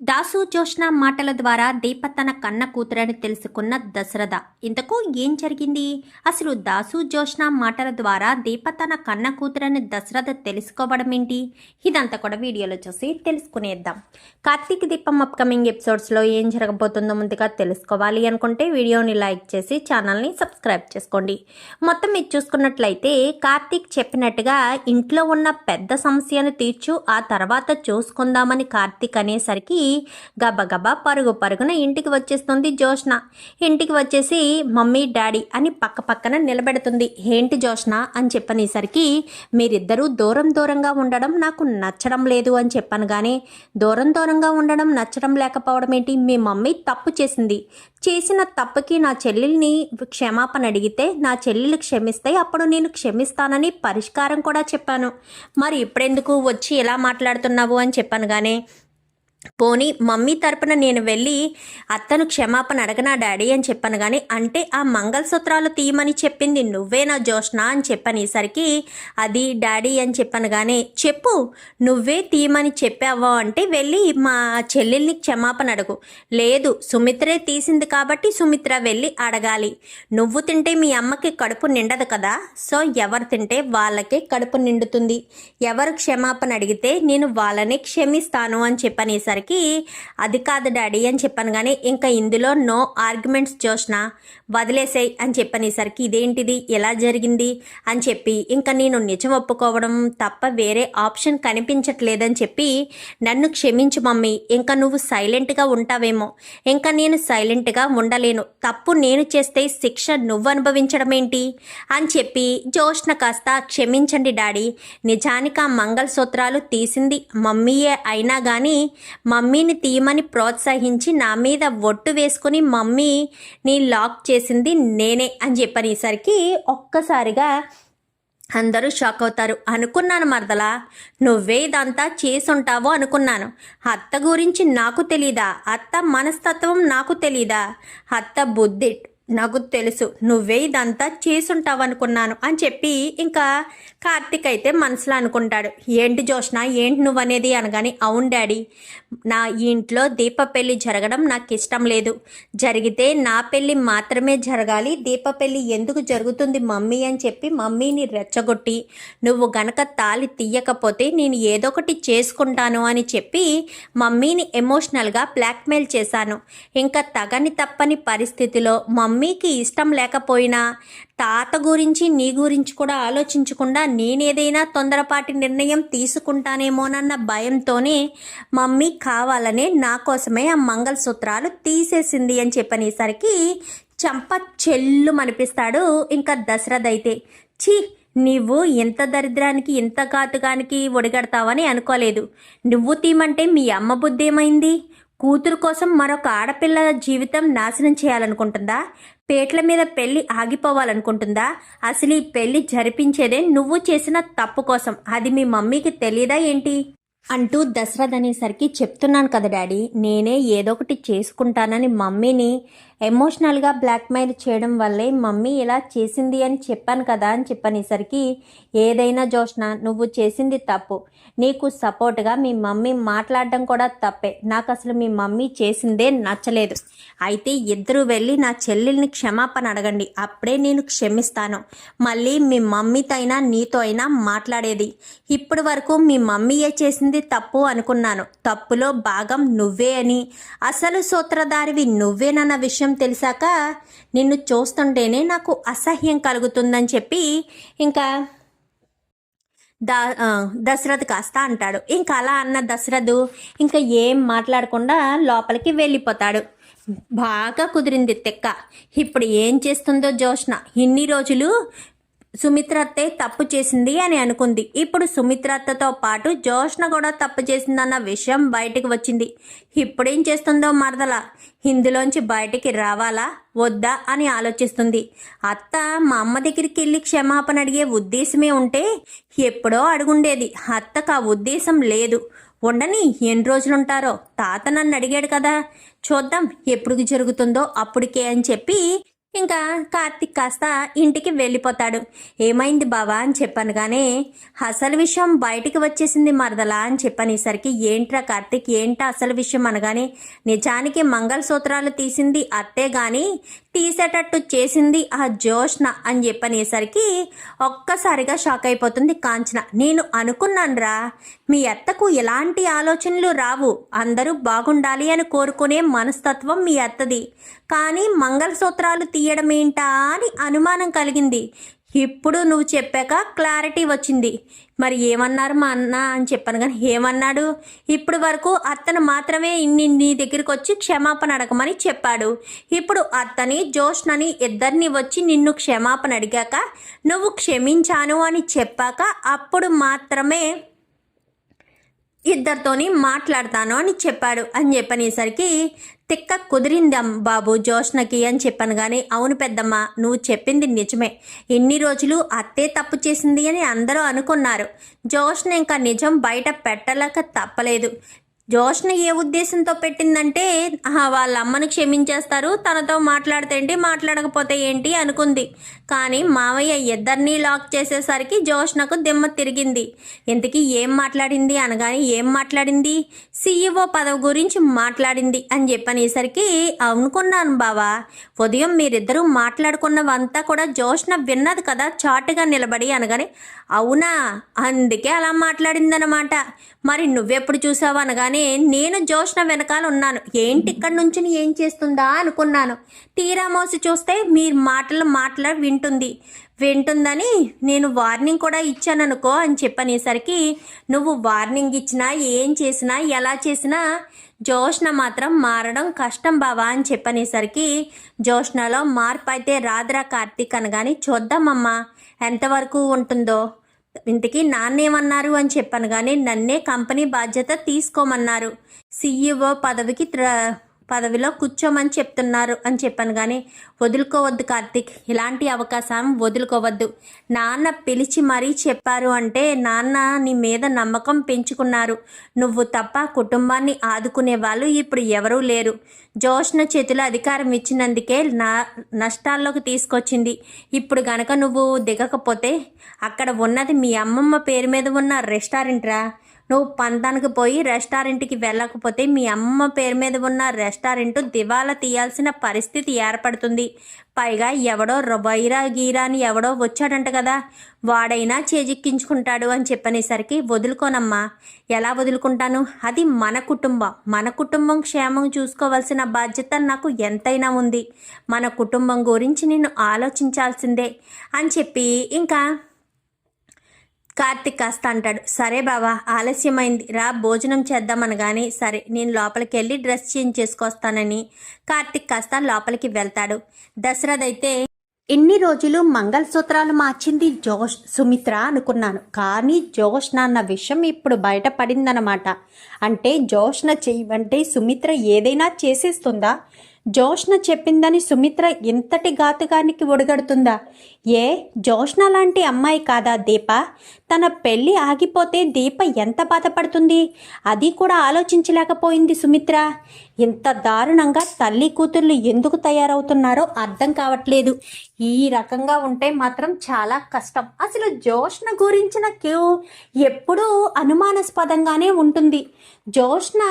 దాసు జోష్న మాటల ద్వారా దీప తన కన్న కూతురని తెలుసుకున్న దశరథ ఇంతకు ఏం జరిగింది? అసలు దాసు జోష్న మాటల ద్వారా దీప తన కన్న కూతురని దశరథ తెలుసుకోవడం ఏంటి? ఇదంతా కూడా వీడియోలో చూసి తెలుసుకునేద్దాం. కార్తీక్ దీపం అప్కమింగ్ ఎపిసోడ్స్లో ఏం జరగబోతుందో ముందుగా తెలుసుకోవాలి అనుకుంటే వీడియోని లైక్ చేసి ఛానల్ని సబ్స్క్రైబ్ చేసుకోండి. మొత్తం మీరు చూసుకున్నట్లయితే కార్తీక్ చెప్పినట్టుగా ఇంట్లో ఉన్న పెద్ద సమస్యను తీర్చు ఆ తర్వాత చూసుకుందామని కార్తీక్ అనేసరికి గబగబా పరుగు పరుగున ఇంటికి వచ్చేస్తుంది జోష్న ఇంటికి వచ్చేసి మమ్మీ డాడీ అని పక్క పక్కన నిలబెడుతుంది. ఏంటి జోష్న అని చెప్పనేసరికి మీరిద్దరూ దూరం దూరంగా ఉండడం నాకు నచ్చడం లేదు అని చెప్పాను కానీ దూరం దూరంగా ఉండడం నచ్చడం లేకపోవడం ఏంటి? మీ మమ్మీ తప్పు చేసింది. చేసిన తప్పుకి నా చెల్లెల్ని క్షమాపణ అడిగితే నా చెల్లెలు క్షమిస్తే అప్పుడు నేను క్షమిస్తానని పరిష్కారం కూడా చెప్పాను. మరి ఇప్పుడెందుకు వచ్చి ఎలా మాట్లాడుతున్నావు అని చెప్పాను కానీ పోనీ మమ్మీ తరపున నేను వెళ్ళి అత్తను క్షమాపణ అడగనా డాడీ అని చెప్పాను కానీ అంటే ఆ మంగళసూత్రాలు తీయమని చెప్పింది నువ్వేనా జోష్నా అని చెప్పనేసరికి అది డాడీ అని చెప్పాను కానీ చెప్పు నువ్వే తీయమని చెప్పావా అంటే వెళ్ళి మా చెల్లెల్ని క్షమాపణ అడుగు. లేదు సుమిత్రే తీసింది కాబట్టి సుమిత్ర వెళ్ళి అడగాలి. నువ్వు తింటే మీ అమ్మకి కడుపు నిండదు కదా సో ఎవరు తింటే వాళ్ళకే కడుపు నిండుతుంది. ఎవరు క్షమాపణ అడిగితే నేను వాళ్ళని క్షమిస్తాను అని చెప్పనేసరికి అది కాదు డాడీ అని చెప్పాను కానీ ఇంకా ఇందులో నో ఆర్గ్యుమెంట్స్ జోష్న వదిలేసాయి అని చెప్పనేసరికి ఇదేంటిది? ఎలా జరిగింది? అని చెప్పి ఇంకా నేను నిజం ఒప్పుకోవడం తప్ప వేరే ఆప్షన్ కనిపించట్లేదని చెప్పి నన్ను క్షమించు మమ్మీ. ఇంకా నువ్వు సైలెంట్గా ఉంటావేమో. ఇంకా నేను సైలెంట్గా ఉండలేను. తప్పు నేను చేస్తే శిక్ష నువ్వు అనుభవించడం ఏంటి అని చెప్పి జోష్న కాస్త క్షమించండి డాడీ. నిజానికి ఆ మంగళసూత్రాలు తీసింది మమ్మీయే అయినా కానీ మమ్మీని తీయమని ప్రోత్సహించి నా మీద ఒట్టు వేసుకుని మమ్మీ నీ లాక్ చేసింది నేనే అని చెప్పనేసరికి ఒక్కసారిగా అందరూ షాక్ అవుతారు. అనుకున్నాను మరదలా నువ్వే ఇదంతా చేసుంటావో అనుకున్నాను. అత్త గురించి నాకు తెలీదా? అత్త మనస్తత్వం నాకు తెలీదా? అత్త బుద్ధి నాకు తెలుసు నువ్వే ఇదంతా చేసుంటావనుకున్నాను అని చెప్పి ఇంకా కార్తిక్ అయితే మనసులో అనుకుంటాడు. ఏంటి జోష్న ఏంటి నువ్వనేది అనగానే అవును డాడీ నా ఇంట్లో దీప పెళ్ళి జరగడం నాకు ఇష్టం లేదు. జరిగితే నా పెళ్ళి మాత్రమే జరగాలి దీప పెళ్ళి ఎందుకు జరుగుతుంది మమ్మీ అని చెప్పి మమ్మీని రెచ్చగొట్టి నువ్వు గనక తాలి తీయకపోతే నేను ఏదో ఒకటి చేసుకుంటాను అని చెప్పి మమ్మీని ఎమోషనల్గా బ్లాక్మెయిల్ చేశాను. ఇంకా తగని తప్పని పరిస్థితిలో మమ్మీకి ఇష్టం లేకపోయినా తాత గురించి నీ గురించి కూడా ఆలోచించకుండా నేనేదైనా తొందరపాటి నిర్ణయం తీసుకుంటానేమోనన్న భయంతోనే మమ్మీ కావాలనే నా కోసమే ఆ మంగళసూత్రాలు తీసేసింది అని చెప్పనేసరికి చంప చెల్లు అనిపిస్తాడు ఇంకా దశరథ అయితే. ఛీ! నీవు ఇంత దరిద్రానికి ఇంత ఘాతుకానికి ఒడిగడతావని అనుకోలేదు. నువ్వు తీమంటే మీ అమ్మ బుద్ధి ఏమైంది కూతురు కోసం మరొక ఆడపిల్ల జీవితం నాశనం చేయాలనుకుంటుందా? పేట్ల మీద పెళ్ళి ఆగిపోవాలనుకుంటుందా? అసలు ఈ పెళ్ళి జరిపించేదే నువ్వు చేసిన తప్పు కోసం. అది మీ మమ్మీకి తెలియదా ఏంటి? అంటూ దశరథ్ అనేసరికి చెప్తున్నాను కదా డాడీ నేనే ఏదో ఒకటి చేసుకుంటానని మమ్మీని ఎమోషనల్గా బ్లాక్మెయిల్ చేయడం వల్లే మమ్మీ ఇలా చేసింది అని చెప్పాను కదా అని చెప్పనేసరికి ఏదైనా జోష్న నువ్వు చేసింది తప్పు. నీకు సపోర్ట్గా మీ మమ్మీ మాట్లాడడం కూడా తప్పే. నాకు అసలు మీ మమ్మీ చేసిందే నచ్చలేదు. అయితే ఇద్దరు వెళ్ళి నా చెల్లెల్ని క్షమాపణ అడగండి. అప్పుడే నేను క్షమిస్తాను. మళ్ళీ మీ మమ్మీతో అయినా నీతో అయినా మాట్లాడేది. ఇప్పటి వరకు మీ మమ్మీయే చేసింది తప్పు అనుకున్నాను. తప్పులో భాగం నువ్వే అని. అసలు సూత్రధారివి నువ్వేనన్న విషయం తెలిసాక నిన్ను చూస్తుంటేనే నాకు అసహ్యం కలుగుతుందని చెప్పి ఇంకా దా దశరథ్ కాస్త అంటాడు. ఇంకా అలా అన్న దశరథు ఇంకా ఏం మాట్లాడకుండా లోపలికి వెళ్ళిపోతాడు. బాగా కుదిరింది తెక్క. ఇప్పుడు ఏం చేస్తుందో జోష్న ఇన్ని రోజులు సుమిత్రత్తే తప్పు చేసింది అని అనుకుంది. ఇప్పుడు సుమిత్రత్తతో పాటు జోష్న కూడా తప్పు చేసిందన్న విషయం బయటకు వచ్చింది. ఇప్పుడేం చేస్తుందో మరదల హిందులోంచి బయటికి రావాలా వద్దా అని ఆలోచిస్తుంది. అత్త మా అమ్మ దగ్గరికి వెళ్ళి క్షమాపణ అడిగే ఉద్దేశమే ఉంటే ఎప్పుడో అడుగుండేది. అత్తకు ఆ ఉద్దేశం లేదు. ఉండని ఎన్ని రోజులుంటారో తాత నన్ను అడిగాడు కదా. చూద్దాం ఎప్పుడు జరుగుతుందో అప్పటికే అని చెప్పి ఇంకా కార్తిక్ కాస్త ఇంటికి వెళ్ళిపోతాడు. ఏమైంది బావా అని చెప్పాను కానీ అసలు విషయం బయటికి వచ్చేసింది మరదలా అని చెప్పనేసరికి ఏంట్రా కార్తిక్ ఏంటా అసలు విషయం అనగానే నిజానికి మంగళసూత్రాలు తీసింది అత్తే గాని తీసేటట్టు చేసింది ఆ జోష్న అని చెప్పనేసరికి ఒక్కసారిగా షాక్ అయిపోతుంది కాంచన. నేను అనుకున్నానురా మీ అత్తకు ఎలాంటి ఆలోచనలు రావు. అందరూ బాగుండాలి అని కోరుకునే మనస్తత్వం మీ అత్తది. కానీ మంగళసూత్రాలు తీయడం ఏంటా అని అనుమానం కలిగింది. ఇప్పుడు నువ్వు చెప్పాక క్లారిటీ వచ్చింది. మరి ఏమన్నారు మా అన్న అని చెప్పాను కానీ ఏమన్నాడు? ఇప్పుడు వరకు అత్తను మాత్రమే ఇన్ని నీ దగ్గరికి వచ్చి క్షమాపణ అడగమని చెప్పాడు. ఇప్పుడు అత్తని జోష్నని ఇద్దరిని వచ్చి నిన్ను క్షమాపణ అడిగాక నువ్వు క్షమించాను అని చెప్పాక అప్పుడు మాత్రమే ఇద్దరితోని మాట్లాడతాను అని చెప్పాడు. అని చెప్పనేసరికి తిక్క కుదిరిందం బాబు జోష్నకి అని చెప్పాను కానీ అవును పెద్దమ్మ నువ్వు చెప్పింది నిజమే. ఎన్ని రోజులు అత్తే తప్పు చేసింది అని అందరూ అనుకున్నారు. జోష్న ఇంకా నిజం బయట పెట్టలేక తప్పలేదు. జోష్న ఏ ఉద్దేశంతో పెట్టిందంటే వాళ్ళ అమ్మను క్షమించేస్తారు తనతో మాట్లాడితే ఏంటి మాట్లాడకపోతే ఏంటి అనుకుంది. కానీ మావయ్య ఇద్దరినీ లాక్ చేసేసరికి జోష్నకు దిమ్మ తిరిగింది. ఇంతకీ ఏం మాట్లాడింది? అనగానే ఏం మాట్లాడింది? సీఈఓ పదవి గురించి మాట్లాడింది అని చెప్పనేసరికి అనుకున్నాను బావా. ఉదయం మీరిద్దరూ మాట్లాడుకున్నవంతా కూడా జోష్న విన్నది కదా చాటుగా నిలబడి అనగానే అవునా? అందుకే అలా మాట్లాడిందనమాట. మరి నువ్వెప్పుడు చూసావు? అనగానే నేను జోష్న వెనకాల ఉన్నాను. ఏంటి ఇక్కడి నుంచి ఏం చేస్తుందా అనుకున్నాను. తీరా మోసి చూస్తే మీరు మాటలు మాట్లాడి వింటుంది. వింటుందని నేను వార్నింగ్ కూడా ఇచ్చాననుకో అని చెప్పనేసరికి నువ్వు వార్నింగ్ ఇచ్చినా ఏం చేసినా ఎలా చేసినా జోష్న మాత్రం మారడం కష్టం బావా అని చెప్పనేసరికి జోష్నలో మార్పు అయితే రాదురా కార్తీక్ అనగాని చూద్దామమ్మా ఎంతవరకు ఉంటుందో. ఇంతకీ నాన్నేమన్నారు అని చెప్పాను కానీ నన్నే కంపెనీ బాధ్యత తీసుకోమన్నారు. సీఈఓ పదవికి త్ర- పదవిలో కూర్చోమని చెప్తున్నారు అని చెప్పాను కానీ వదులుకోవద్దు కార్తీక్. ఇలాంటి అవకాశం వదులుకోవద్దు. నాన్న పిలిచి మరీ చెప్పారు అంటే నాన్న నీ మీద నమ్మకం పెంచుకున్నారు. నువ్వు తప్ప కుటుంబాన్ని ఆదుకునే వాళ్ళు ఇప్పుడు ఎవరూ లేరు. జోష్న చేతిలో అధికారం ఇచ్చినందుకే నా నష్టాల్లోకి తీసుకొచ్చింది. ఇప్పుడు గనక నువ్వు దిగకపోతే అక్కడ ఉన్నది మీ అమ్మమ్మ పేరు మీద ఉన్న రెస్టారెంట్రా? నువ్వు పంతానికి పోయి రెస్టారెంట్కి వెళ్ళకపోతే మీ అమ్మ పేరు మీద ఉన్న రెస్టారెంట్ దివాలా తీయాల్సిన పరిస్థితి ఏర్పడుతుంది. పైగా ఎవడో వైరా గీరా అని ఎవడో వచ్చాడంట కదా. వాడైనా చేజిక్కించుకుంటాడు అని చెప్పనేసరికి వదులుకోనమ్మా. ఎలా వదులుకుంటాను? అది మన కుటుంబం. మన కుటుంబం క్షేమం చూసుకోవాల్సిన బాధ్యత నాకు ఎంతైనా ఉంది. మన కుటుంబం గురించి నేను ఆలోచించాల్సిందే అని చెప్పి ఇంకా కార్తిక్ కాస్త అంటాడు. సరే బావా ఆలస్యమైంది. రా భోజనం చేద్దామనగానే సరే నేను లోపలికి వెళ్ళి డ్రెస్ చేంజ్ చేసుకొస్తానని. కార్తిక్ కాస్త లోపలికి వెళ్తాడు. దశరథ్ అయితే ఎన్ని రోజులు మంగళసూత్రాలు మార్చింది జోష్ సుమిత్ర అనుకున్నాను. కానీ జోష్న అన్న విషయం ఇప్పుడు బయటపడిందనమాట. అంటే జోష్న చేయమంటే సుమిత్ర ఏదైనా చేసేస్తుందా? జోష్న చెప్పిందని సుమిత్ర ఇంతటి ఘాతుకానికి ఒడగడుతుందా? ఏ జోష్న లాంటి అమ్మాయి కాదా దీప? తన పెళ్ళి ఆగిపోతే దీప ఎంత బాధపడుతుంది? అది కూడా ఆలోచించలేకపోయింది సుమిత్ర. ఇంత దారుణంగా తల్లి కూతుర్లు ఎందుకు తయారవుతున్నారో అర్థం కావట్లేదు. ఈ రకంగా ఉంటే మాత్రం చాలా కష్టం. అసలు జోష్న గురించిన క్యూ ఎప్పుడూ అనుమానాస్పదంగానే ఉంటుంది. జోష్న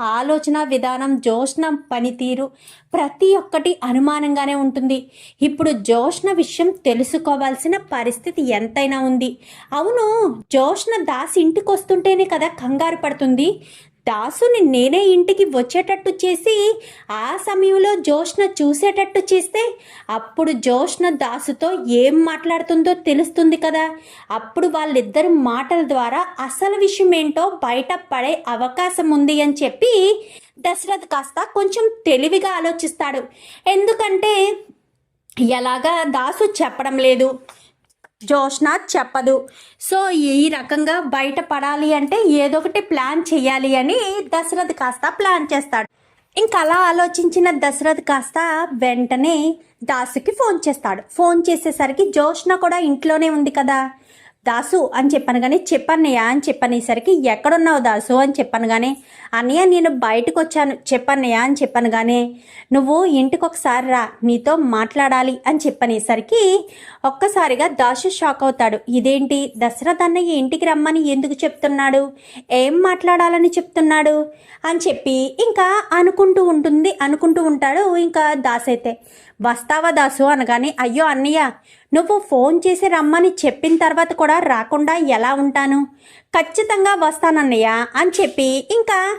ఆలోచన విధానం జోష్న పనితీరు ప్రతి ఒక్కటి అనుమానంగానే ఉంటుంది. ఇప్పుడు జోష్న విషయం తెలుసుకోవాల్సిన పరిస్థితి ఎంతైనా ఉంది. అవును జోష్న దాసి ఇంటికి వస్తుంటేనే కదా కంగారు పడుతుంది. దాసుని నేనే ఇంటికి వచ్చేటట్టు చేసి ఆ సమయంలో జోష్న చూసేటట్టు చేస్తే అప్పుడు జోష్న దాసుతో ఏం మాట్లాడుతుందో తెలుస్తుంది కదా. అప్పుడు వాళ్ళిద్దరు మాటల ద్వారా అసలు విషయం ఏంటో బయట పడే అవకాశం ఉంది అని చెప్పి దశరథ్ కాస్త కొంచెం తెలివిగా ఆలోచిస్తాడు. ఎందుకంటే ఎలాగా దాసు చెప్పడం లేదు. జోష్న చెప్పదు. సో ఈ రకంగా బయటపడాలి అంటే ఏదో ఒకటి ప్లాన్ చేయాలి అని దశరథ్ కాస్త ప్లాన్ చేస్తాడు. ఇంకా అలా ఆలోచించిన దశరథ్ కాస్త వెంటనే దాసుకి ఫోన్ చేస్తాడు. ఫోన్ చేసేసరికి జోష్న కూడా ఇంట్లోనే ఉంది కదా. దాసు అని చెప్పాను కానీ చెప్పన్నయ్యా అని చెప్పనేసరికి ఎక్కడున్నావు దాసు అని చెప్పాను కానీ అన్నయ్య నేను బయటకు వచ్చాను చెప్పన్నయ్య అని చెప్పాను కానీ నువ్వు ఇంటికి ఒకసారి రా. నీతో మాట్లాడాలి అని చెప్పనేసరికి ఒక్కసారిగా దాసు షాక్ అవుతాడు. ఇదేంటి? దశరథ్ అన్నయ్య ఇంటికి రమ్మని ఎందుకు చెప్తున్నాడు? ఏం మాట్లాడాలని చెప్తున్నాడు? అని చెప్పి ఇంకా అనుకుంటూ ఉంటుంది అనుకుంటూ ఉంటాడు ఇంకా దాస్ అయితే వస్తావా దాసు? అనగానే అయ్యో అన్నయ్య నువ్వు ఫోన్ చేసి రమ్మని చెప్పిన తర్వాత కూడా రాకుండా ఎలా ఉంటాను? ఖచ్చితంగా వస్తానన్నయ్య అని చెప్పి ఇంకా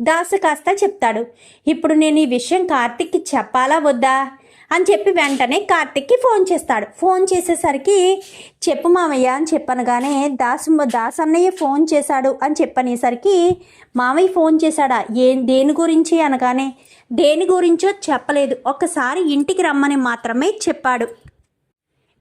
దాసు కాస్త చెప్తాడు. ఇప్పుడు నేను ఈ విషయం కార్తిక్కి చెప్పాలా వద్దా? అని చెప్పి వెంటనే కార్తిక్కి ఫోన్ చేస్తాడు. ఫోన్ చేసేసరికి చెప్పు మామయ్య అని చెప్పనగానే దాసు దాస్ అన్నయ్య ఫోన్ చేశాడు అని చెప్పనేసరికి మామయ్య ఫోన్ చేశాడా? ఏ దేని గురించి అనగానే దేని గురించో చెప్పలేదు. ఒక్కసారి ఇంటికి రమ్మని మాత్రమే చెప్పాడు.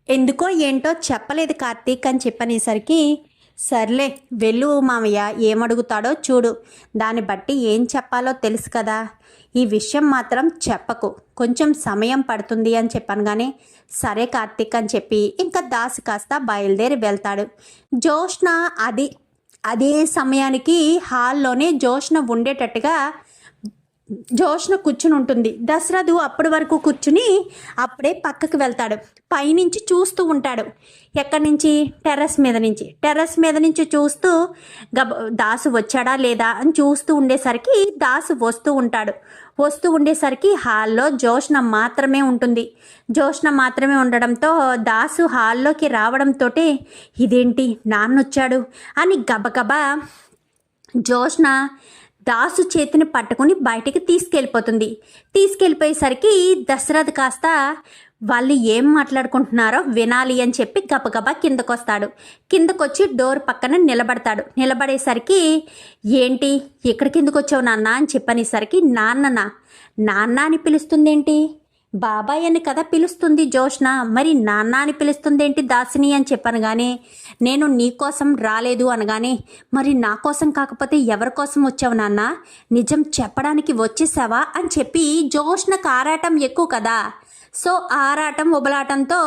ఎందుకో ఏంటో చెప్పలేదు కార్తీక్ అని చెప్పనేసరికి సర్లే వెళ్ళు మామయ్య ఏమడుగుతాడో చూడు. దాన్ని బట్టి ఏం చెప్పాలో తెలుసు కదా. ఈ విషయం మాత్రం చెప్పకు. కొంచెం సమయం పడుతుంది అని చెప్పాను కానీ సరే కార్తీక్ అని చెప్పి ఇంకా దాసి కాస్త బయలుదేరి వెళ్తాడు. జోష్ణ అది అదే సమయానికి హాల్లోనే జోష్ణ ఉండేటట్టుగా జోష్న కూర్చుని ఉంటుంది. దశరథు అప్పటి వరకు కూర్చుని అప్పుడే పక్కకు వెళ్తాడు. పైనుంచి చూస్తూ ఉంటాడు. ఎక్కడి నుంచి? టెర్రస్ మీద నుంచి. టెర్రస్ మీద నుంచి చూస్తూ గబ దాసు వచ్చాడా లేదా అని చూస్తూ ఉండేసరికి దాసు వస్తూ ఉంటాడు. వస్తూ ఉండేసరికి హాల్లో జోష్న మాత్రమే ఉంటుంది. జోష్న మాత్రమే ఉండడంతో దాసు హాల్లోకి రావడంతో ఇదేంటి? నాన్నొచ్చాడు అని గబగబా జోష్న దాసు చేతిని పట్టుకుని బయటికి తీసుకెళ్ళిపోతుంది. తీసుకెళ్ళిపోయేసరికి దశరథ్ కాస్త వాళ్ళు ఏం మాట్లాడుకుంటున్నారో వినాలి అని చెప్పి గబగబా కిందకొస్తాడు. కిందకొచ్చి డోర్ పక్కన నిలబడతాడు. నిలబడేసరికి ఏంటి ఇక్కడ కిందకొచ్చావు నాన్న? అని చెప్పనేసరికి నాన్ననా నాన్న అని పిలుస్తుందేంటి? బాబాయ్ అని కదా పిలుస్తుంది జోష్న మరి నాన్న అని పిలుస్తుందేంటి దాసిని అని చెప్పాను కానీ నేను నీకోసం రాలేదు అనగానే మరి నా కోసం కాకపోతే ఎవరి కోసం వచ్చావు నాన్న? నిజం చెప్పడానికి వచ్చేసావా? అని చెప్పి జోష్న కారాటం ఎక్కువ కదా. సో ఆరాటం ఉబలాటంతో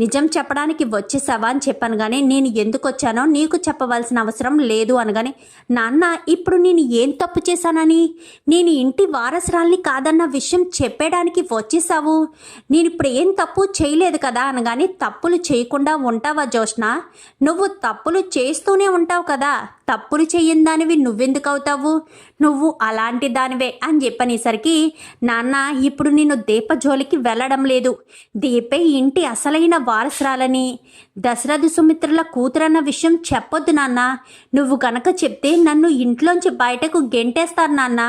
నిజం చెప్పడానికి వచ్చేసావా అని చెప్పాను కానీ నేను ఎందుకు వచ్చానో నీకు చెప్పవలసిన అవసరం లేదు అనగానే నాన్న ఇప్పుడు నేను ఏం తప్పు చేశానని? నేను ఇంటి వారసురాల్ని కాదన్న విషయం చెప్పడానికి వచ్చేసావు. నేను ఇప్పుడు ఏం తప్పు చేయలేదు కదా అనగానే తప్పులు చేయకుండా ఉంటావా జోష్ణ నువ్వు తప్పులు చేస్తూనే ఉంటావు కదా. తప్పులు చెయ్యని దానివి నువ్వెందుకు అవుతావు నువ్వు అలాంటి దానివే అని చెప్పనేసరికి నాన్న ఇప్పుడు నేను దీప జోలికి వెళ్ళడం లేదు. దీపే ఇంటి అసలైన వారసురాలని. దశరథ సుమిత్రుల కూతురన్న విషయం చెప్పొద్దు నాన్న. నువ్వు గనక చెప్తే నన్ను ఇంట్లోంచి బయటకు గెంటేస్తారు నాన్న.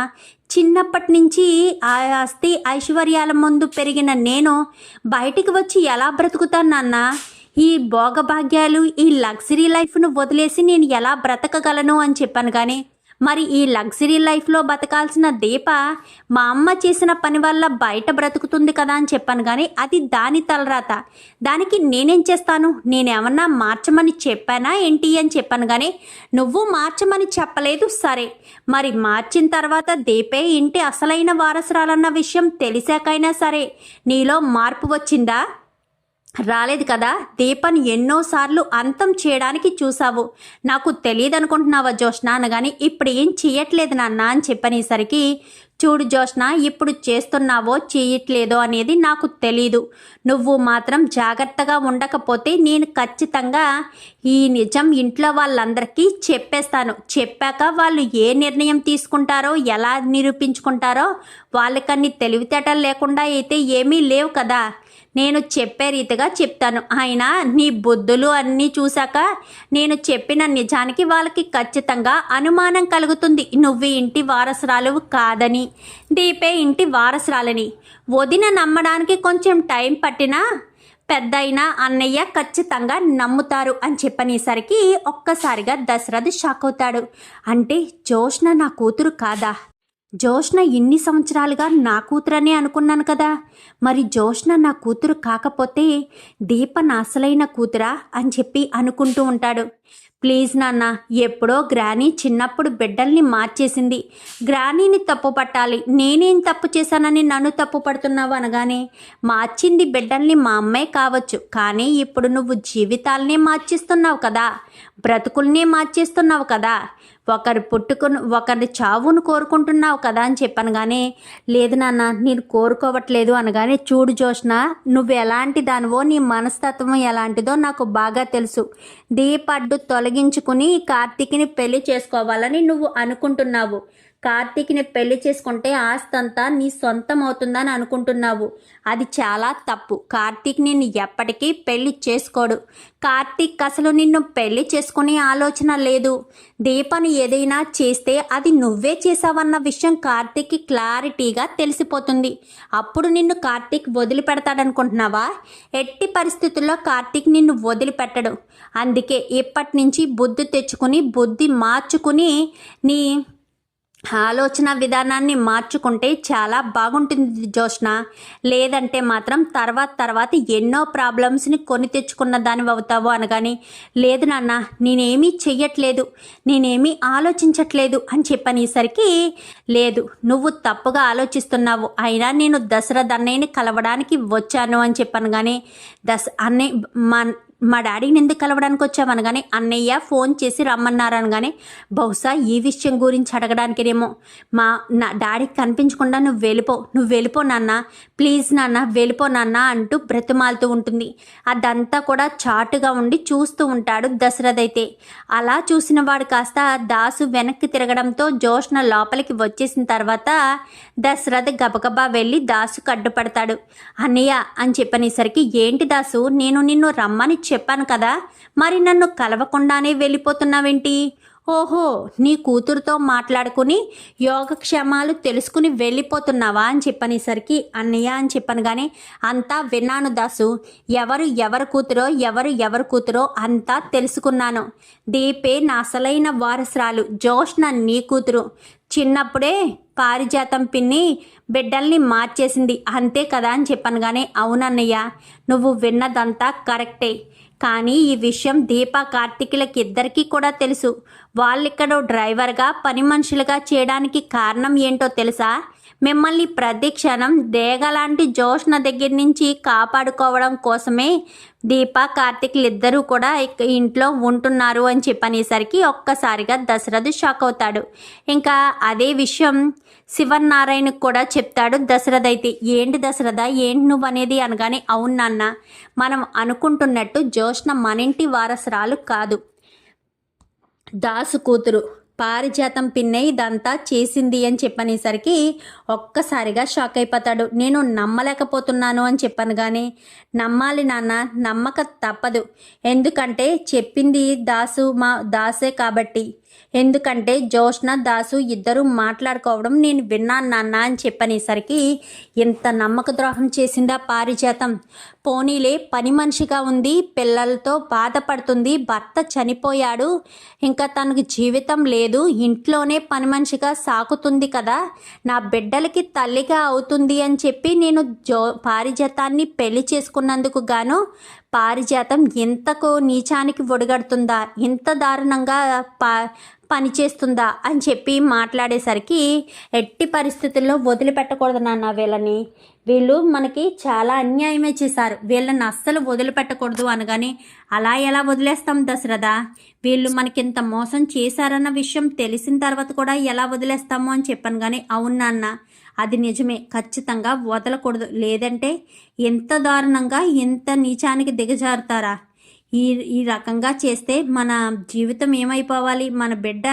చిన్నప్పటి నుంచి ఆ ఆస్తి ఐశ్వర్యాల ముందు పెరిగిన నేను బయటికి వచ్చి ఎలా బ్రతుకుతాను నాన్న? ఈ భోగభాగ్యాలు ఈ లగ్జరీ లైఫ్ను వదిలేసి నేను ఎలా బ్రతకగలను అని చెప్పాను కానీ మరి ఈ లగ్జరీ లైఫ్లో బతకాల్సిన దీప మా అమ్మ చేసిన పని వల్ల బయట బ్రతుకుతుంది కదా అని చెప్పాను కానీ అది దాని తలరాత. దానికి నేనేం చేస్తాను? నేనేమన్నా మార్చమని చెప్పానా ఏంటి అని చెప్పాను కానీ నువ్వు మార్చమని చెప్పలేదు సరే. మరి మార్చిన తర్వాత దీపే ఇంటి అసలైన వారసురాలన్న విషయం తెలిసాకైనా సరే నీలో మార్పు వచ్చిందా? రాలేదు కదా. దీపని ఎన్నోసార్లు అంతం చేయడానికి చూసావు నాకు తెలియదు అనుకుంటున్నావా జోష్న అనగాని ఇప్పుడు ఏం చేయట్లేదు నాన్న అని చెప్పనేసరికి చూడు జోష్న ఇప్పుడు చేస్తున్నావో చేయట్లేదో అనేది నాకు తెలీదు. నువ్వు మాత్రం జాగ్రత్తగా ఉండకపోతే నేను ఖచ్చితంగా ఈ నిజం ఇంట్లో వాళ్ళందరికీ చెప్పేస్తాను. చెప్పాక వాళ్ళు ఏ నిర్ణయం తీసుకుంటారో ఎలా నిరూపించుకుంటారో వాళ్ళకన్నీ తెలివితేటలు లేకుండా అయితే ఏమీ లేవు కదా. నేను చెప్పే రీతిగా చెప్తాను. ఆయన నీ బుద్ధులు అన్నీ చూశాక నేను చెప్పిన నిజానికి వాళ్ళకి ఖచ్చితంగా అనుమానం కలుగుతుంది. నువ్వు ఇంటి వారసురాలు కాదని దీపే ఇంటి వారసురాలని. వదిన నమ్మడానికి కొంచెం టైం పట్టినా పెద్దయినా అన్నయ్య ఖచ్చితంగా నమ్ముతారు అని చెప్పనేసరికి ఒక్కసారిగా దశరథ్ షాక్ అవుతాడు. అంటే జోష్న నా కూతురు కాదా? జోష్న ఇన్ని సంవత్సరాలుగా నా కూతురనే అనుకున్నాను కదా. మరి జోష్న నా కూతురు కాకపోతే దీప నాసలైన కూతురా అని చెప్పి అనుకుంటూ ఉంటాడు. ప్లీజ్ నాన్న ఎప్పుడో గ్రానీ చిన్నప్పుడు బిడ్డల్ని మార్చేసింది. గ్రానీని తప్పు పట్టాలి. నేనేం తప్పు చేశానని నన్ను తప్పు పడుతున్నావు అనగానే మార్చింది బిడ్డల్ని మా అమ్మాయి కావచ్చు. కానీ ఇప్పుడు నువ్వు జీవితాలనే మార్చేస్తున్నావు కదా. బ్రతుకుల్నే మార్చేస్తున్నావు కదా. ఒకరి పుట్టుకుని ఒకరి చావును కోరుకుంటున్నావు కదా అని చెప్పాను కానీ లేదు నాన్న నేను కోరుకోవట్లేదు అనగానే చూడు జోష్న నువ్వు ఎలాంటి దానివో నీ మనస్తత్వం ఎలాంటిదో నాకు బాగా తెలుసు. దీపడ్డు తొలగించుకుని కార్తీక్ని పెళ్ళి చేసుకోవాలని నువ్వు అనుకుంటున్నావు. కార్తీక్ని పెళ్ళి చేసుకుంటే ఆస్తి అంతా నీ సొంతం అవుతుందని అనుకుంటున్నావు. అది చాలా తప్పు. కార్తీక్ నిన్ను ఎప్పటికీ పెళ్ళి చేసుకోడు. కార్తీక్ అసలు నిన్ను పెళ్ళి చేసుకునే ఆలోచన లేదు. దీపను ఏదైనా చేస్తే అది నువ్వే చేసావన్న విషయం కార్తీక్కి క్లారిటీగా తెలిసిపోతుంది. అప్పుడు నిన్ను కార్తీక్ వదిలిపెడతాడనుకుంటున్నావా? ఎట్టి పరిస్థితుల్లో కార్తీక్ నిన్ను వదిలిపెట్టడు. అందుకే ఇప్పటి నుంచి బుద్ధి తెచ్చుకుని బుద్ధి మార్చుకుని నీ ఆలోచన విధానాన్ని మార్చుకుంటే చాలా బాగుంటుంది జోష్న లేదంటే మాత్రం తర్వాత తర్వాత ఎన్నో ప్రాబ్లమ్స్ని కొని తెచ్చుకున్న దాని అవుతావు అనగాని లేదు నాన్న నేనేమీ చెయ్యట్లేదు నేనేమీ ఆలోచించట్లేదు అని చెప్పనేసరికి లేదు నువ్వు తప్పుగా ఆలోచిస్తున్నావు అయినా నేను దశరథ్ అన్నయ్యని కలవడానికి వచ్చాను అని చెప్పాను కానీ దశ అన్నయ్య మా మా డాడీని ఎందుకు కలవడానికి వచ్చామనగానే అన్నయ్య ఫోన్ చేసి రమ్మన్నారు అనగానే బహుశా ఈ విషయం గురించి అడగడానికేనేమో. మా నా డాడీకి కనిపించకుండా నువ్వు వెళ్ళిపో నువ్వు వెళ్ళిపో నాన్న ప్లీజ్ నాన్న వెళ్ళిపో నాన్న అంటూ బ్రతిమాలుతూ ఉంటుంది. అదంతా కూడా చాటుగా ఉండి చూస్తూ ఉంటాడు దశరథ్ అయితే అలా చూసిన వాడు కాస్త దాసు వెనక్కి తిరగడంతో జోష్న లోపలికి వచ్చేసిన తర్వాత దశరథ్ గబగబా వెళ్ళి దాసుకు అడ్డుపడతాడు. అన్నయ్య అని చెప్పనేసరికి ఏంటి దాసు నేను నిన్ను రమ్మని చెప్పాను కదా మరి నన్ను కలవకుండానే వెళ్ళిపోతున్నావేంటి? ఓహో నీ కూతురుతో మాట్లాడుకుని యోగక్షేమాలు తెలుసుకుని వెళ్ళిపోతున్నావా అని చెప్పనేసరికి అన్నయ్య అని చెప్పాను కానీ అంతా విన్నాను దాసు. ఎవరు ఎవరు కూతురో ఎవరు ఎవరు కూతురో అంతా తెలుసుకున్నాను. దీపే నా అసలైన వారసురాలు జోష్న నీ కూతురు. చిన్నప్పుడే పారిజాతం పిన్ని బిడ్డల్ని మార్చేసింది అంతే కదా అని చెప్పాను కానీ అవునన్నయ్య నువ్వు విన్నదంతా కరెక్టే. కానీ ఈ విషయం దీప కార్తీకులకి ఇద్దరికీ కూడా తెలుసు. వాళ్ళిక్కడ డ్రైవర్గా పని మనుషులుగా చేయడానికి కారణం ఏంటో తెలుసా? మిమ్మల్ని ప్రతి క్షణం దేగలాంటి జోష్న దగ్గర నుంచి కాపాడుకోవడం కోసమే దీప కార్తీకులు ఇద్దరూ కూడా ఇంట్లో ఉంటున్నారు అని చెప్పనేసరికి ఒక్కసారిగా దశరథ్ షాక్ అవుతాడు. ఇంకా అదే విషయం శివన్నారాయణకు కూడా చెప్తాడు దశరథ అయితే ఏంటి దశరథ? ఏంటి నువ్వు అనేది? అనగానే అవును నాన్న మనం అనుకుంటున్నట్టు జోష్న మనింటి వారసురాలు కాదు. దాసు కూతురు పారిజాతం పిన్నే ఇదంతా చేసింది అని చెప్పనేసరికి ఒక్కసారిగా షాక్ అయిపోతాడు. నేను నమ్మలేకపోతున్నాను అని చెప్పాను కానీ నమ్మాలి నాన్న నమ్మక తప్పదు. ఎందుకంటే చెప్పింది దాసు మా దాసే కాబట్టి. ఎందుకంటే జోష్న దాసు ఇద్దరు మాట్లాడుకోవడం నేను విన్నాను నాన్న అని చెప్పనేసరికి ఎంత నమ్మక ద్రోహం చేసిందా పారిజాతం. పోనీలే పని మనిషిగా ఉంది పిల్లలతో బాధపడుతుంది భర్త చనిపోయాడు ఇంకా తనకు జీవితం లేదు ఇంట్లోనే పని మనిషిగా సాకుతుంది కదా నా బిడ్డలకి తల్లిగా అవుతుంది అని చెప్పి నేను జో పారిజాతాన్ని పెళ్ళి చేసుకున్నందుకు గాను పారిజాతం ఇంతకు నీచానికి ఒడిగడుతుందా? ఇంత దారుణంగా పా పనిచేస్తుందా? అని చెప్పి మాట్లాడేసరికి ఎట్టి పరిస్థితుల్లో వదిలిపెట్టకూడదు నాన్న వీళ్ళని. వీళ్ళు మనకి చాలా అన్యాయమే చేశారు. వీళ్ళని అస్సలు వదిలిపెట్టకూడదు అనగానే అలా ఎలా వదిలేస్తాం దశరథ? వీళ్ళు మనకింత మోసం చేశారన్న విషయం తెలిసిన తర్వాత కూడా ఎలా వదిలేస్తాము అని చెప్పాను కానీ అవును నాన్న. అది నిజమే. ఖచ్చితంగా వదలకూడదు. లేదంటే ఎంత దారుణంగా ఎంత నీచానికి దిగజారుతారా? ఈ ఈ రకంగా చేస్తే మన జీవితం ఏమైపోవాలి? మన బిడ్డ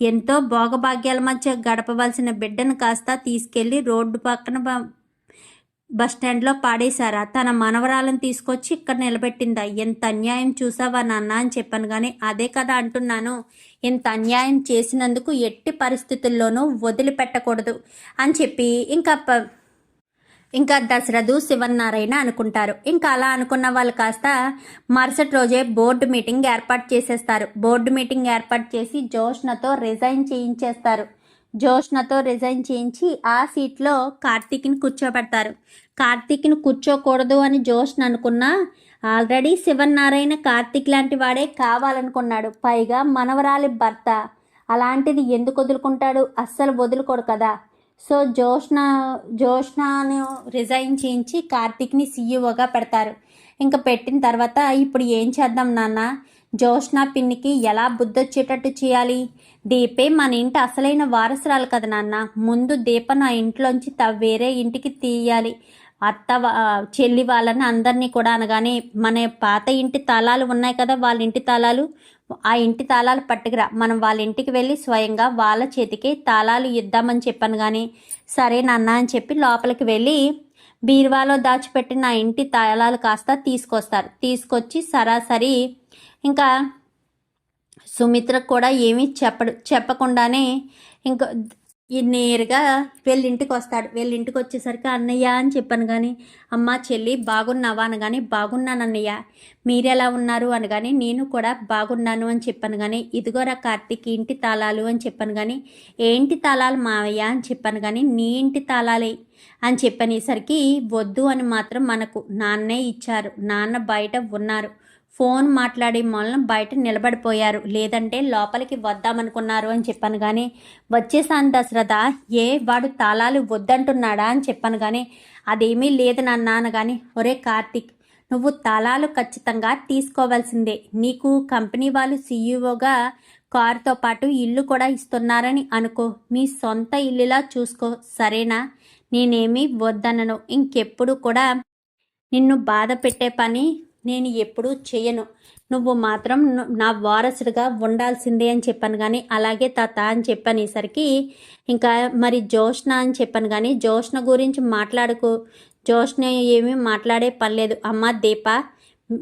ఎంతో భోగభాగ్యాల మధ్య గడపవలసిన బిడ్డను కాస్త తీసుకెళ్ళి రోడ్డు పక్కన బస్ స్టాండ్లో పాడేశారా? తన మనవరాలను తీసుకొచ్చి ఇక్కడ నిలబెట్టిందా? ఎంత అన్యాయం చూసావా నాన్న అని చెప్పాను కానీ అదే కదా అంటున్నాను. ఇంత అన్యాయం చేసినందుకు ఎట్టి పరిస్థితుల్లోనూ వదిలిపెట్టకూడదు అని చెప్పి ఇంకా ప- ఇంకా దశరథు శివన్నారాయణ అనుకుంటారు. ఇంకా అలా అనుకున్న వాళ్ళు కాస్త మరుసటి రోజే బోర్డు మీటింగ్ ఏర్పాటు చేసేస్తారు. బోర్డు మీటింగ్ ఏర్పాటు చేసి జోష్నతో రిజైన్ చేయించేస్తారు. జోష్నతో రిజైన్ చేయించి ఆ సీట్లో కార్తీక్ని కూర్చోబెడతారు. కార్తీక్ని కూర్చోకూడదు అని జోష్న అనుకున్నా ఆల్రెడీ శివన్నారాయణ కార్తీక్ లాంటి వాడే కావాలనుకున్నాడు. పైగా మనవరాలి భర్త. అలాంటిది ఎందుకు వదులుకుంటాడు? అస్సలు వదులుకోడు కదా. సో జోష్న జోష్నాను రిజైన్ చేయించి కార్తీక్ని సీఈఓగా పెడతారు. ఇంకా పెట్టిన తర్వాత ఇప్పుడు ఏం చేద్దాం నాన్న? జోష్నా పిన్నికి ఎలా బుద్ధొచ్చేటట్టు చేయాలి? దీపే మన ఇంటి అసలైన వారసురాలు కదా నాన్న. ముందు దీప నా ఇంట్లోంచి త వేరే ఇంటికి తీయాలి. అత్త చెల్లి వాళ్ళని అందరినీ కూడా అనగానే మన పాత ఇంటి తాళాలు ఉన్నాయి కదా వాళ్ళ ఇంటి తాళాలు? ఆ ఇంటి తాళాలు పట్టుకురా. మనం వాళ్ళ ఇంటికి వెళ్ళి స్వయంగా వాళ్ళ చేతికి తాళాలు ఇద్దామని చెప్పాను కానీ సరే నాన్న అని చెప్పి లోపలికి వెళ్ళి బీరువాలో దాచిపెట్టిన ఇంటి తాళాలు కాస్త తీసుకొస్తారు. తీసుకొచ్చి సరాసరి ఇంకా సుమిత్ర కూడా ఏమీ చెప్పడు చెప్పకుండానే ఇంకా నేరుగా వెళ్ళింటికి వస్తాడు. వెళ్ళింటికి వచ్చేసరికి అన్నయ్య అని చెప్పాను కానీ అమ్మ చెల్లి బాగున్నావా అనగానే బాగున్నాను అన్నయ్య. మీరెలా ఉన్నారు? అనగానే నేను కూడా బాగున్నాను అని చెప్పాను కానీ ఇదిగోరా కార్తీక్ ఇంటి తాళాలు అని చెప్పాను కానీ ఏంటి తాళాలు మావయ్య? అని చెప్పాను కానీ నీ ఇంటి తాళాలే అని చెప్పనేసరికి వద్దు అని మాత్రం మనకు నాన్నే ఇచ్చారు. నాన్న బయట ఉన్నారు. ఫోన్ మాట్లాడే మూలన బయట నిలబడిపోయారు. లేదంటే లోపలికి వద్దామనుకున్నారు అని చెప్పాను కానీ వచ్చేసాను దశరథ ఏ వాడు తాళాలు వద్దంటున్నాడా అని చెప్పాను కానీ అదేమీ లేదు నాన్న కానీ ఒరే కార్తీక్ నువ్వు తాళాలు ఖచ్చితంగా తీసుకోవాల్సిందే. నీకు కంపెనీ వాళ్ళు సీఈఓగా కారుతో పాటు ఇల్లు కూడా ఇస్తున్నారని అనుకో. మీ సొంత ఇల్లులా చూసుకో. సరేనా? నేనేమీ వద్దనను. ఇంకెప్పుడు కూడా నిన్ను బాధ పెట్టే పని నేను ఎప్పుడూ చేయను. నువ్వు మాత్రం నా వారసుడిగా ఉండాల్సిందే అని చెప్పాను కానీ అలాగే తాత అని చెప్పనేసరికి ఇంకా మరి జోష్న అని చెప్పాను కానీ జోష్న గురించి మాట్లాడుకు. జోష్న ఏమీ మాట్లాడే పర్లేదు అమ్మ దీప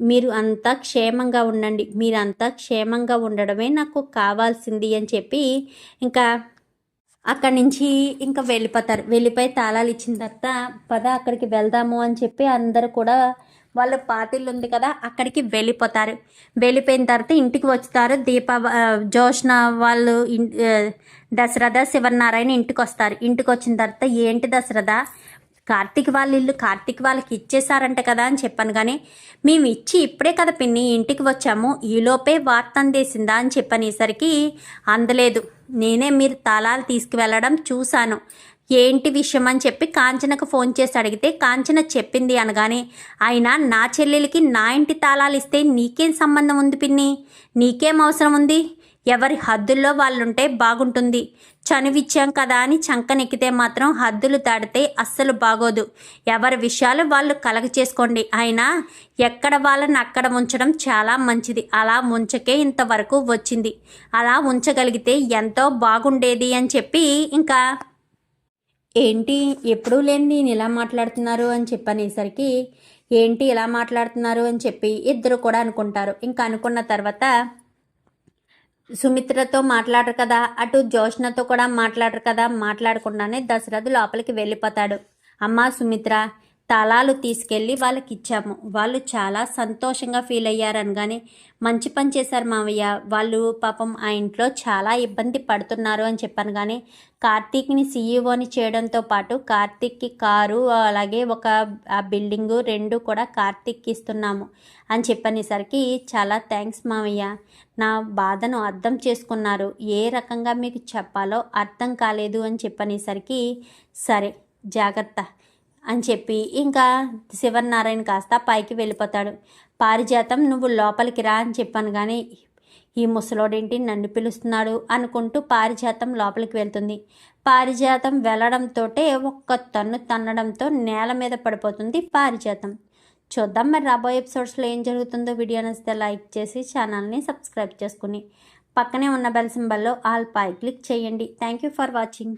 మీరు అంతా క్షేమంగా ఉండండి. మీరంతా క్షేమంగా ఉండడమే నాకు కావాల్సింది అని చెప్పి ఇంకా అక్కడి నుంచి ఇంకా వెళ్ళిపోతారు. వెళ్ళిపోయి తాళాలు ఇచ్చిన తర్వాత పద అక్కడికి వెళ్దాము అని చెప్పి అందరూ కూడా వాళ్ళ పాతిల్లు ఉంది కదా అక్కడికి వెళ్ళిపోతారు. వెళ్ళిపోయిన తర్వాత ఇంటికి వచ్చుతారు దీప జోష్ణ జోష్న వాళ్ళు దశరథ శివనారాయణ ఇంటికి వస్తారు. ఇంటికి వచ్చిన తర్వాత ఏంటి దశరథ కార్తీక్ వాళ్ళ ఇల్లు కార్తీక్ వాళ్ళకి ఇచ్చేసారంట కదా అని చెప్పాను కానీ మేము ఇచ్చి ఇప్పుడే కదా పిన్ని ఇంటికి వచ్చాము. ఈలోపే వార్త అందేసిందా అని చెప్పనేసరికి అందలేదు. నేనే మీరు తాళాలు తీసుకువెళ్ళడం చూశాను. ఏంటి విషయం అని చెప్పి కాంచనకు ఫోన్ చేసి అడిగితే కాంచన చెప్పింది అనగానే అయినా నా చెల్లెలికి నా ఇంటి తాళాలు ఇస్తే నీకేం సంబంధం ఉంది పిన్ని? నీకేం అవసరం ఉంది? ఎవరి హద్దుల్లో వాళ్ళుంటే బాగుంటుంది. చనువిచ్చాం కదా అని చంకనెక్కితే మాత్రం హద్దులు దాటితే అస్సలు బాగోదు. ఎవరి విషయాలు వాళ్ళు కలగ చేసుకోండి. అయినా ఎక్కడ వాళ్ళని అక్కడ ఉంచడం చాలా మంచిది. అలా ఉంచకే ఇంతవరకు వచ్చింది. అలా ఉంచగలిగితే ఎంతో బాగుండేది అని చెప్పి ఇంకా ఏంటి ఎప్పుడూ లేని నేను ఇలా మాట్లాడుతున్నారు అని చెప్పనేసరికి ఏంటి ఇలా మాట్లాడుతున్నారు అని చెప్పి ఇద్దరు కూడా అనుకుంటారు. ఇంకా అనుకున్న తర్వాత సుమిత్రతో మాట్లాడరు కదా అటు జోష్నతో కూడా మాట్లాడరు కదా మాట్లాడకుండానే దశరథ్ లోపలికి వెళ్ళిపోతాడు. అమ్మా సుమిత్ర తలాలు తీసుకెళ్ళి వాళ్ళకి ఇచ్చాము వాళ్ళు చాలా సంతోషంగా ఫీల్ అయ్యారు అనగానే మంచి పని చేశారు మావయ్య. వాళ్ళు పాపం ఆ ఇంట్లో చాలా ఇబ్బంది పడుతున్నారు అని చెప్పాను కానీ కార్తీక్ని సీఈఓని చేయడంతో పాటు కార్తీక్కి కారు అలాగే ఒక ఆ బిల్డింగు రెండు కూడా కార్తీక్కి ఇస్తున్నాము అని చెప్పనేసరికి చాలా థ్యాంక్స్ మావయ్య. నా బాధను అర్థం చేసుకున్నారు. ఏ రకంగా మీకు చెప్పాలో అర్థం కాలేదు అని చెప్పనేసరికి సరే జాగ్రత్త. అని చెప్పి ఇంకా శివనారాయణ కాస్త పైకి వెళ్ళిపోతాడు. పారిజాతం నువ్వు లోపలికి రా అని చెప్పాను కానీ ఈ ముసలోడేంటి నన్ను పిలుస్తున్నాడు అనుకుంటూ పారిజాతం లోపలికి వెళ్తుంది. పారిజాతం వెళ్ళడంతో ఒక్క తన్ను తన్నడంతో నేల మీద పడిపోతుంది పారిజాతం. చూద్దాం మరి రాబోయే ఎపిసోడ్స్లో ఏం జరుగుతుందో. వీడియో నచ్చితే లైక్ చేసి ఛానల్ని సబ్స్క్రైబ్ చేసుకుని పక్కనే ఉన్న బెల్ సింబల్లో ఆల్ పై క్లిక్ చేయండి. Thank you for watching.